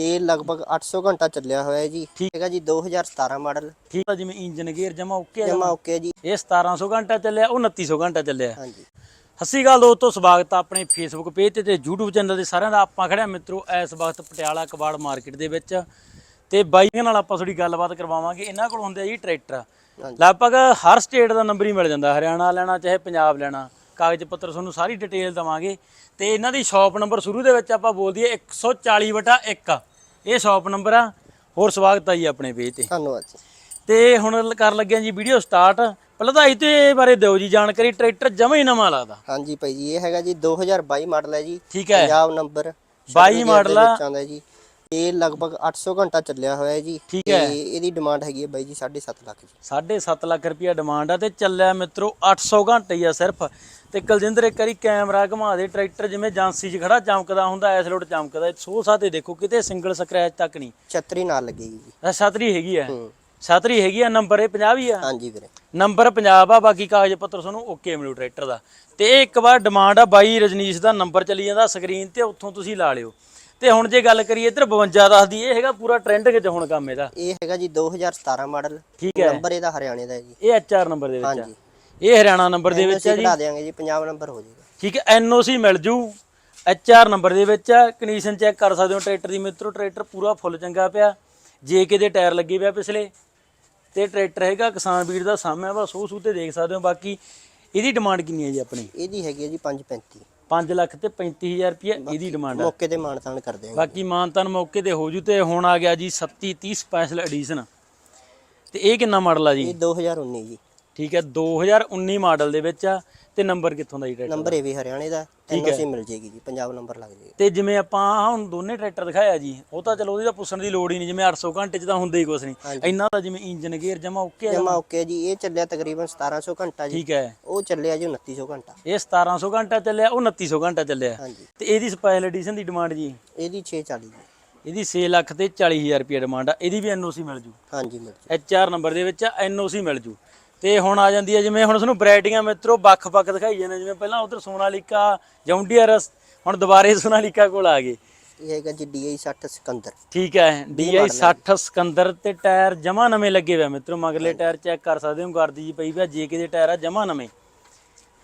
ਇਹ ਲਗਭਗ 800 ਘੰਟਾ ਚੱਲਿਆ ਹੋਇਆ ਹੈ ਜੀ। ਠੀਕ। ਹੈਗਾ ਜੀ 2017 ਮਾਡਲ। ਠੀਕ ਆ ਜਿਵੇਂ ਇੰਜਨ ਗੇਅਰ ਜਮਾ ਓਕੇ ਆ? ਜਮਾ ਓਕੇ ਜੀ। ਇਹ 1700 ਘੰਟਾ ਚੱਲਿਆ ਉਹ 2900 ਘੰਟਾ ਚੱਲਿਆ। ਹਾਂਜੀ। ਸਤਿ ਸ਼੍ਰੀ ਅਕਾਲ ਦੋਸਤੋ ਸਵਾਗਤ ਆ ਆਪਣੇ ਫੇਸਬੁੱਕ ਪੇਜ ਤੇ ਤੇ YouTube ਚੈਨਲ ਤੇ ਸਾਰਿਆਂ ਦਾ। ਆਪਾਂ ਖੜਿਆ ਮਿੱਤਰੋ ਇਸ ਵਕਤ ਪਟਿਆਲਾ ਕਬਾੜ ਮਾਰਕੀਟ ਦੇ ਵਿੱਚ। ਤੇ ਬਾਈਆਂ ਨਾਲ ਆਪਾਂ ਥੋੜੀ ਗੱਲਬਾਤ ਕਰਵਾਵਾਂਗੇ। ਇਹਨਾਂ ਕੋਲ ਹੁੰਦੇ ਆ ਜੀ ਟਰੈਕਟਰ ਹਾਂਜੀ। ਲਗਭਗ ਹਰ ਸਟੇਟ ਦਾ ਨੰਬਰ ਹੀ ਮਿਲ ਜਾਂਦਾ। ਹਰਿਆਣਾ ਲੈਣਾ ਚਾਹੇ ਪੰਜਾਬ ਲੈਣਾ। ਕਾਗਜ਼ ਪੱਤਰ ਤੁਹਾਨੂੰ ਸਾਰੀ ਡਿਟੇਲ ਦਵਾਂਗੇ। ਤੇ ਇਹਨਾਂ ਦੀ ਸ਼ਾਪ ਨੰਬਰ ਸ਼ੁਰੂ ਦੇ ਵਿੱਚ ਆਪਾਂ ਬੋਲ ਦਈਏ 140 ਵਟਾ 1 ਇਹ ਸ਼ਾਪ ਨੰਬਰ ਆ। ਹੋਰ ਸਵਾਗਤ ਆ ਜੀ ਆਪਣੇ ਪੇਜ ਤੇ। ਧੰਨਵਾਦ ਜੀ। ਤੇ ਹੁਣ ਕਰਨ ਲੱਗਿਆ ਜੀ ਵੀਡੀਓ ਸਟਾਰਟ ਪਹਿਲਾਂ ਤਾਂ ਇਹ ਬਾਰੇ ਦਿਓ ਜੀ ਜਾਣਕਾਰੀ ਟਰੈਕਟਰ ਜਮਾ ਹੀ ਨਵਾਂ ਲੱਗਦਾ। ਹਾਂਜੀ ਭਾਈ ਜੀ ਇਹ ਹੈਗਾ ਜੀ 2022 ਮਾਡਲ ਹੈ ਜੀ। ਠੀਕ ਹੈ। ਪੰਜਾਬ ਨੰਬਰ 22 ਮਾਡਲ ਆ। ਜੀ। ਇਹ ਲਗਭਗ 800 ਘੰਟਾ ਚੱਲਿਆ ਹੋਇਆ ਹੈ ਜੀ। ਠੀਕ ਤੇ ਹੈ। ਇਹਦੀ ਡਿਮਾਂਡ ਹੈਗੀ ਹੈ ਬਾਈ ਜੀ 7.5 ਲੱਖ ਜੀ। 7.5 ਲੱਖ ਰੁਪਇਆ ਡਿਮਾਂਡ ਆ ਤੇ ਚੱਲਿਆ ਮਿੱਤਰੋ 800 ਘੰਟੇ ਹੀ ਆ ਸਿਰਫ। ਤੇ ਕੁਲਜਿੰਦਰ ਇੱਕ ਵਾਰੀ ਕੈਮਰਾ ਘੁਮਾ ਦੇ ਟਰੈਕਟਰ ਜਿਵੇਂ ਏਜੰਸੀ 'ਚ ਖੜਾ ਚਮਕਦਾ ਹੁੰਦਾ ਐਸ ਲੋਟ ਚਮਕਦਾ ਸੋ ਸਾਤੇ ਦੇਖੋ ਕਿਤੇ ਸਿੰਗਲ ਸਕ੍ਰੈਚ ਤੱਕ ਨਹੀਂ। ਛਤਰੀ ਨਾਲ ਲੱਗੇਗੀ ਜੀ। ਇਹ ਛਤਰੀ ਹੈਗੀ ਆ। ਹੂੰ। ਛਤਰੀ ਹੈਗੀ ਆ ਨੰਬਰ ਇਹ 50 ਹੀ ਆ। ਹਾਂਜੀ ਵੀਰੇ। ਨੰਬਰ ਪੰਜਾਬ ਆ ਬਾਕੀ ਕਾਗਜ਼ ਪੱਤਰ ਤੁਹਾਨੂੰ ਓਕੇ ਮਿਲੂ ਟਰੈਕਟਰ ਦਾ। ਤੇ ਇਹ ਇੱਕ ਵਾਰ ਡਿਮਾਂਡ ਆ ਬਾਈ ਰਜਨੀਸ਼ ਦਾ ਨੰਬਰ ਚੱਲੀ ਜਾਂਦਾ ਸਕਰੀਨ ਤੇ ਉੱਥੋਂ ਤੁਸੀਂ ਲਾ ਲਿਓ। ਤੇ ਹੁਣ ਜੇ ਗੱਲ ਕਰੀਏ ਇੱਧਰ 52 ਦੱਸਦੀ ਇਹ ਹੈਗਾ ਪੂਰਾ ਟ੍ਰੈਂਡ ਵਿੱਚ ਹੁਣ ਕੰਮ ਇਹਦਾ। ਇਹ ਹੈਗਾ ਜੀ 2017 ਮਾਡਲ। ਠੀਕ ਹੈ। ਨੰਬਰ ਇਹਦਾ ਹਰਿਆਣੇ ਦਾ ਹੈ ਜੀ। ਇਹ ਐਚਆਰ ਨੰਬਰ ਦੇ ਵਿੱਚ ਹਾਂਜੀ। ਇਹ ਹਰਿਆਣਾ ਨੰਬਰ ਦੇ ਵਿੱਚ ਆ ਜੀ। ਕਢਾ ਦੇਾਂਗੇ ਜੀ ਪੰਜਾਬ ਨੰਬਰ ਹੋ ਜਾਏਗਾ ਠੀਕ ਹੈ ਐਨਓਸੀ ਮਿਲ ਜੂ। ਐਚਆਰ ਨੰਬਰ ਦੇ ਵਿੱਚ ਆ। ਕੰਡੀਸ਼ਨ ਚੈੱਕ ਕਰ ਸਕਦੇ ਹੋ ਟਰੈਕਟਰ ਦੀ ਮਿੱਤਰੋ ਟਰੈਕਟਰ ਪੂਰਾ ਫੁੱਲ ਚੰਗਾ ਪਿਆ। ਜੇਕੇ ਦੇ ਟਾਇਰ ਲੱਗੇ ਪਿਆ ਪਿਛਲੇ ਤੇ ਟਰੈਕਟਰ ਹੈਗਾ ਕਿਸਾਨ ਵੀਰ ਦਾ ਸਾਹਮਣੇ ਬਸ ਉਹ ਸੂ ਤੇ ਦੇਖ ਸਕਦੇ ਹੋ। ਬਾਕੀ ਇਹਦੀ ਡਿਮਾਂਡ ਕਿੰਨੀ ਹੈ ਜੀ ਆਪਣੀ? ਇਹਦੀ ਹੈਗੀ ਹੈ ਜੀ 535 5 ਲੱਖ ਤੇ 35000 ਰੁਪਏ ਇਹਦੀ ਡਿਮਾਂਡ ਆ। ਮੌਕੇ ਤੇ ਮਾਨਤਾਨ ਕਰ ਦਿਆਂਗੇ। ਬਾਕੀ ਮਾਨਤਨ ਮੌਕੇ ਤੇ ਹੋ ਜੂ ਤੇ ਹੁਣ ਆ ਗਿਆ ਜੀ 37 30 ਸਪੈਸ਼ਲ ਐਡੀਸ਼ਨ ਤੇ ਇਹ ਕਿੰਨਾ ਮਾਡਲ ਆ ਜੀ? ਇਹ 2019 ਜੀ। ਠੀਕ ਹੈ 2019 ਮਾਡਲ ਦੇ ਵਿੱਚ ਆ ਤੇ ਨੰਬਰ ਕਿੱਥੋਂ ਦਾ ਜੀ ਟਰੈਕਟਰ ਨੰਬਰ ਇਹ ਵੀ ਹਰਿਆਣੇ ਦਾ ਐਨਓਸੀ ਮਿਲ ਜੇਗੀ ਜੀ ਪੰਜਾਬ ਨੰਬਰ ਲੱਗ ਜਾਏਗਾ। ਤੇ ਜਿਵੇਂ ਆਪਾਂ ਹੁਣ ਦੋਨੇ ਟਰੈਕਟਰ ਦਿਖਾਇਆ ਜੀ ਉਹ ਤਾਂ ਚਲੋ ਉਹਦੀ ਤਾਂ ਪੁੱਛਣ ਦੀ ਲੋੜ ਹੀ ਨਹੀਂ ਜਿਵੇਂ 800 ਘੰਟੇ ਚ ਤਾਂ ਹੁੰਦਾ ਹੀ ਕੁਛ ਨਹੀਂ। ਇੰਨਾ ਤਾਂ ਜਿਵੇਂ ਇੰਜਨ ਗੇਅਰ ਜਮਾ ਓਕੇ ਆ ਜਮਾ ਓਕੇ ਜੀ ਇਹ ਚੱਲਿਆ ਤਕਰੀਬਨ 1700 ਘੰਟਾ ਜੀ। ਠੀਕ ਹੈ। ਉਹ ਚੱਲਿਆ ਜੀ 2900 ਘੰਟਾ। ਇਹ 1700 ਘੰਟਾ ਚੱਲਿਆ ਉਹ 2900 ਘੰਟਾ ਚੱਲਿਆ। ਤੇ ਇਹਦੀ ਸਪੈਸ਼ਲ ਐਡੀਸ਼ਨ ਦੀ ਡਿਮਾਂਡ ਜੀ? ਇਹਦੀ 640 ਜੀ। ਇਹਦੀ 6 ਲੱਖ ਤੇ 40000 ਰੁਪਏ ਡਿਮਾਂਡ ਆ ਇਹਦੀ ਵੀ ਐਨਓਸੀ ਮਿਲ ਜੂ। ਹਾਂਜੀ ਮਿਲ ਜੀ। ਐਚਆਰ ਨੰਬਰ ਦੇ ਵਿੱਚ ਐਨਓਸੀ ਮਿਲ ਜੂ। ਤੇ ਹੁਣ ਆ ਜਾਂਦੀ ਹੈ ਜਿਵੇਂ ਹੁਣ ਤੁਹਾਨੂੰ ਵੈਰਾਈਟੀਆਂ ਮਿੱਤਰੋ ਵੱਖ-ਵੱਖ ਦਿਖਾਈ ਜਾਂਦੇ ਜਿਵੇਂ ਪਹਿਲਾਂ ਉਧਰ ਸੋਨਾਲੀਕਾ ਜੌਂਡੀਅਰ ਹੁਣ ਦੁਬਾਰੇ ਸੋਨਾਲੀਕਾ ਕੋਲ ਆ ਗਏ। ਇਹ ਹੈਗਾ ਜੀ DI 60 ਸਿਕੰਦਰ। ਠੀਕ ਹੈ DI 60 ਸਿਕੰਦਰ ਤੇ ਟਾਇਰ ਜਮਾ ਨਵੇਂ ਲੱਗੇ ਹੋਏ ਆ ਮਿੱਤਰੋ ਮਗਲੇ ਟਾਇਰ ਚੈੱਕ ਕਰ ਸਕਦੇ ਹੋ ਗਰਦੀ ਜੀ ਪਈ ਪਿਆ ਜੇਕੇ ਦੇ ਟਾਇਰ ਆ ਜਮਾ ਨਵੇਂ।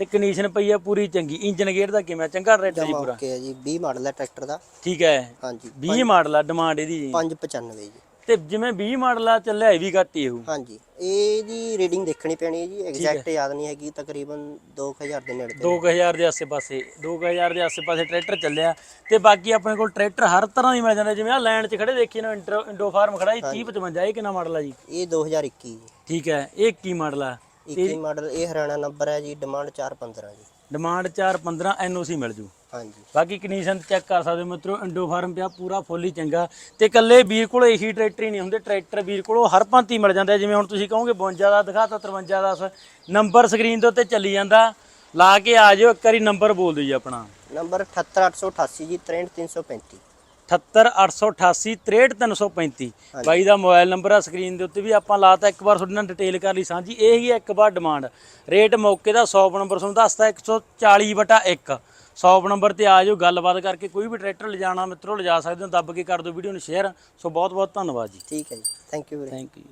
ਤੇ ਕੰਡੀਸ਼ਨ ਪਈ ਆ ਪੂਰੀ ਚੰਗੀ ਇੰਜਨ ਗੇਅਰ ਦਾ ਕਿਵੇਂ? ਚੰਗਾ ਟਰੈਕਟਰ ਜੀ ਪੂਰਾ? ਓਕੇ ਜੀ 20 ਮਾਡਲ ਹੈ ਟਰੈਕਟਰ ਦਾ। ਠੀਕ ਹੈ ਹਾਂਜੀ। 20 ਮਾਡਲ ਆ ਡਿਮਾਂਡ ਇਹਦੀ ਜੀ। 595 ਜੀ। ਤੇ ਜਿਵੇਂ 20 ਮਾਡਲ ਆ ਚੱਲਿਆ ਇਹ ਵੀ ਘੱਟ ਹੀ ਹੋਊ। ਹਾਂਜੀ। ਇਹਦੀ ਰੀਡਿੰਗ ਦੇਖਣੀ ਪੈਣੀ ਹੈ ਜੀ ਐਗਜ਼ੈਕਟ ਯਾਦ ਨਹੀਂ ਹੈਗੀ ਤਕਰੀਬਨ 2000 ਦੇ ਨੇੜੇ ਤੇ 2000 ਦੇ ਆਸੇ-ਪਾਸੇ 2000 ਦੇ ਆਸੇ-ਪਾਸੇ ਟਰੈਕਟਰ ਚੱਲਿਆ। ਤੇ ਬਾਕੀ ਆਪਣੇ ਕੋਲ ਟਰੈਕਟਰ ਹਰ ਤਰ੍ਹਾਂ ਦੀ ਮਿਲ ਜਾਂਦਾ ਜਿਵੇਂ ਆ ਲਾਈਨ 'ਚ ਖੜੇ ਦੇਖੀ ਨਾ ਇੰਡੋ ਫਾਰਮ ਖੜਾ ਜੀ 3055 ਇਹ ਕਿੰਨਾ ਮਾਡਲ ਆ ਜੀ? ਇਹ 2021 ਜੀ। ਠੀਕ ਹੈ ਇਹ ਕੀ ਮਾਡਲ ਆ। 21 ਮਾਡਲ ਇਹ ਹਰਿਆਣਾ ਨੰਬਰ ਹੈ ਜੀ ਡਿਮਾਂਡ 415 ਜੀ। ਡਿਮਾਂਡ 415 ਐਨਓਸੀ ਮਿਲ ਜੂ। ਹਾਂਜੀ। ਬਾਕੀ ਕੰਡੀਸ਼ਨ ਚੈੱਕ ਕਰ ਸਕਦੇ ਹੋ ਮਿੱਤਰੋ ਇੰਡੋ ਫਾਰਮ ਪਿਆ ਪੂਰਾ ਫੁੱਲ ਚੰਗਾ। ਤੇ ਕੱਲੇ ਵੀਰ ਕੋਲ ਇਹੀ ਟਰੈਕਟਰ ਹੀ ਨਹੀਂ ਹੁੰਦੇ ਟਰੈਕਟਰ ਵੀਰ ਕੋਲ ਹਰ ਭਾਂਤੀ ਮਿਲ ਜਾਂਦਾ ਜਿਵੇਂ ਹੁਣ ਤੁਸੀਂ ਕਹੋਗੇ 52 ਦਾ ਦਿਖਾਤਾ 53 ਦਾ ਨੰਬਰ ਸਕਰੀਨ ਦੇ ਉੱਤੇ ਚੱਲੀ ਜਾਂਦਾ। ਲਾ ਕੇ ਆ ਜਾਓ ਇੱਕ ਵਾਰੀ ਨੰਬਰ ਬੋਲ ਦਿਓ ਜੀ ਆਪਣਾ। ਨੰਬਰ 78888 ਜੀ 63335 78888 63335 ਬਾਈ ਦਾ ਮੋਬਾਈਲ ਨੰਬਰ ਆ ਸਕਰੀਨ ਦੇ ਉੱਤੇ ਵੀ ਆਪਾਂ ਲਾਤਾ ਇੱਕ ਵਾਰ ਤੁਹਾਡੇ ਨਾਲ ਡਿਟੇਲ ਕਰ ਲਈ ਸਾਂਝੀ। ਇਹ ਹੀ ਇੱਕ ਵਾਰ ਡਿਮਾਂਡ। ਰੇਟ ਮੌਕੇ ਦਾ 100 ਨੰਬਰ ਤੁਹਾਨੂੰ ਦੱਸਦਾ 140 ਬਟਾ 1 100 ਨੰਬਰ ਤੇ ਆ ਜਾਓ ਗੱਲਬਾਤ ਕਰਕੇ ਕੋਈ ਵੀ ਟਰੈਕਟਰ ਲਿਜਾਣਾ ਮਿੱਤਰੋ ਲਿਜਾ ਸਕਦੇ ਹੋ ਦੱਬ ਕੇ ਕਰ ਦਿਓ ਵੀਡੀਓ ਨੂੰ ਸ਼ੇਅਰ। ਸੋ ਬਹੁਤ ਬਹੁਤ ਧੰਨਵਾਦ ਜੀ। ਠੀਕ ਹੈ ਜੀ। ਥੈਂਕ ਯੂ ਵੀਰੇ ਥੈਂਕ ਯੂ